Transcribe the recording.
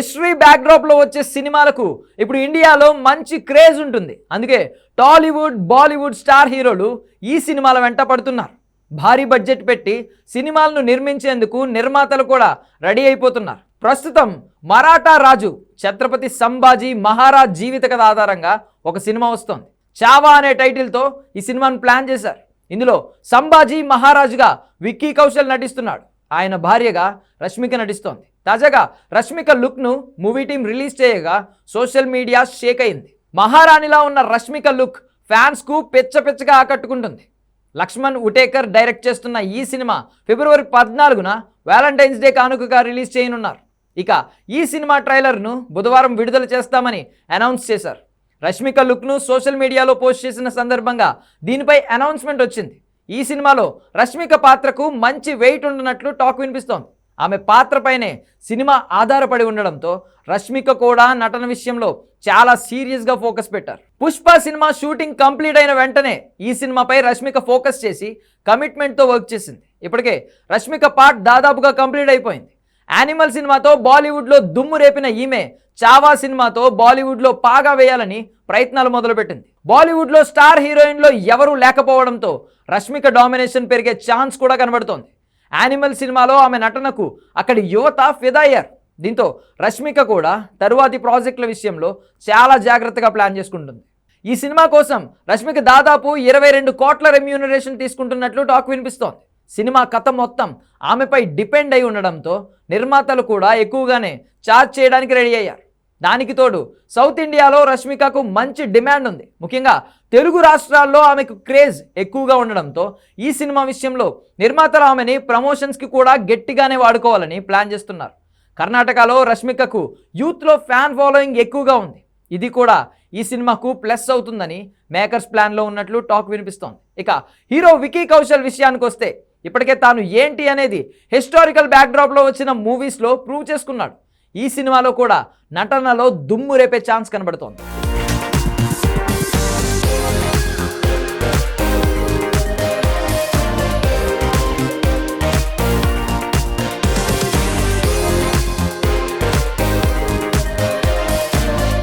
History బ్యాక్డ్రాప్లో వచ్చే సినిమాలకు ఇప్పుడు ఇండియాలో మంచి క్రేజ్ ఉంటుంది. అందుకే టాలీవుడ్ బాలీవుడ్ స్టార్ హీరోలు ఈ సినిమాల వెంట పడుతున్నారు. భారీ బడ్జెట్ పెట్టి సినిమాలను నిర్మించేందుకు నిర్మాతలు కూడా రెడీ అయిపోతున్నారు. ప్రస్తుతం మరాఠా రాజు ఛత్రపతి సంభాజీ మహారాజ్ జీవిత కథ ఆధారంగా ఒక సినిమా వస్తోంది. చావా అనే టైటిల్తో ఈ సినిమాను ప్లాన్ చేశారు. ఇందులో సంభాజీ మహారాజుగా విక్కీ కౌశల్ నటిస్తున్నాడు. ఆయన భార్యగా రష్మిక నటిస్తోంది. తాజాగా రష్మిక లుక్ను మూవీ టీం రిలీజ్ చేయగా సోషల్ మీడియా షేక్ అయింది. మహారాణిలా ఉన్న రష్మిక లుక్ ఫ్యాన్స్కు పెచ్చ పెచ్చగా ఆకట్టుకుంటుంది. లక్ష్మణ్ ఉటేకర్ డైరెక్ట్ చేస్తున్న ఈ సినిమా ఫిబ్రవరి పద్నాలుగున వ్యాలంటైన్స్ డే కానుకగా రిలీజ్ చేయనున్నారు. ఇక ఈ సినిమా ట్రైలర్ను బుధవారం విడుదల చేస్తామని అనౌన్స్ చేశారు. రష్మిక లుక్ను సోషల్ మీడియాలో పోస్ట్ చేసిన సందర్భంగా దీనిపై అనౌన్స్మెంట్ వచ్చింది. ఈ సినిమాలో రష్మిక పాత్రకు మంచి వెయిట్ ఉండనట్లు టాక్ వినిపిస్తోంది. ఆమె పాత్రపైనే సినిమా ఆధారపడి ఉండడంతో రష్మిక కూడా నటన విషయంలో చాలా సీరియస్గా ఫోకస్ పెట్టారు. పుష్ప సినిమా షూటింగ్ కంప్లీట్ అయిన వెంటనే ఈ సినిమాపై రష్మిక ఫోకస్ చేసి కమిట్మెంట్తో వర్క్ చేసింది. ఇప్పటికే రష్మిక పార్ట్ దాదాపుగా కంప్లీట్ అయిపోయింది. యానిమల్ సినిమాతో బాలీవుడ్లో దుమ్ము రేపిన ఈమె చావా సినిమాతో బాలీవుడ్లో పాగా వేయాలని ప్రయత్నాలు మొదలుపెట్టింది. బాలీవుడ్లో స్టార్ హీరోయిన్లో ఎవరూ లేకపోవడంతో రష్మిక డామినేషన్ పెరిగే ఛాన్స్ కూడా కనబడుతోంది. యానిమల్ సినిమాలో ఆమె నటనకు అక్కడి యువత ఫిదాయ్యారు. దీంతో రష్మిక కూడా తరువాతి ప్రాజెక్టుల విషయంలో చాలా జాగ్రత్తగా ప్లాన్ చేసుకుంటుంది. ఈ సినిమా కోసం రష్మిక దాదాపు ఇరవై రెండు కోట్ల రెమ్యూనరేషన్ తీసుకుంటున్నట్లు టాక్ వినిపిస్తోంది. సినిమా కథ మొత్తం ఆమెపై డిపెండ్ అయి ఉండడంతో నిర్మాతలు కూడా ఎక్కువగానే ఛార్జ్ చేయడానికి రెడీ అయ్యారు. దానికి తోడు సౌత్ ఇండియాలో రష్మికకు మంచి డిమాండ్ ఉంది. ముఖ్యంగా తెలుగు రాష్ట్రాల్లో ఆమెకు క్రేజ్ ఎక్కువగా ఉండడంతో ఈ సినిమా విషయంలో నిర్మాతలు ఆమెని ప్రమోషన్స్కి కూడా గట్టిగానే వాడుకోవాలని ప్లాన్ చేస్తున్నారు. కర్ణాటకలో రష్మికకు యూత్లో ఫ్యాన్ ఫాలోయింగ్ ఎక్కువగా ఉంది. ఇది కూడా ఈ సినిమాకు ప్లస్ అవుతుందని మేకర్స్ ప్లాన్లో ఉన్నట్లు టాక్ వినిపిస్తోంది. ఇక హీరో వికీ కౌశల్ విషయానికి వస్తే ఇప్పటికే తాను ఏంటి అనేది హిస్టారికల్ బ్యాక్డ్రాప్లో వచ్చిన మూవీస్లో ప్రూవ్ చేసుకున్నాడు. ఈ సినిమాలో కూడా నటనలో దుమ్ము రేపే ఛాన్స్ కనబడుతోంది.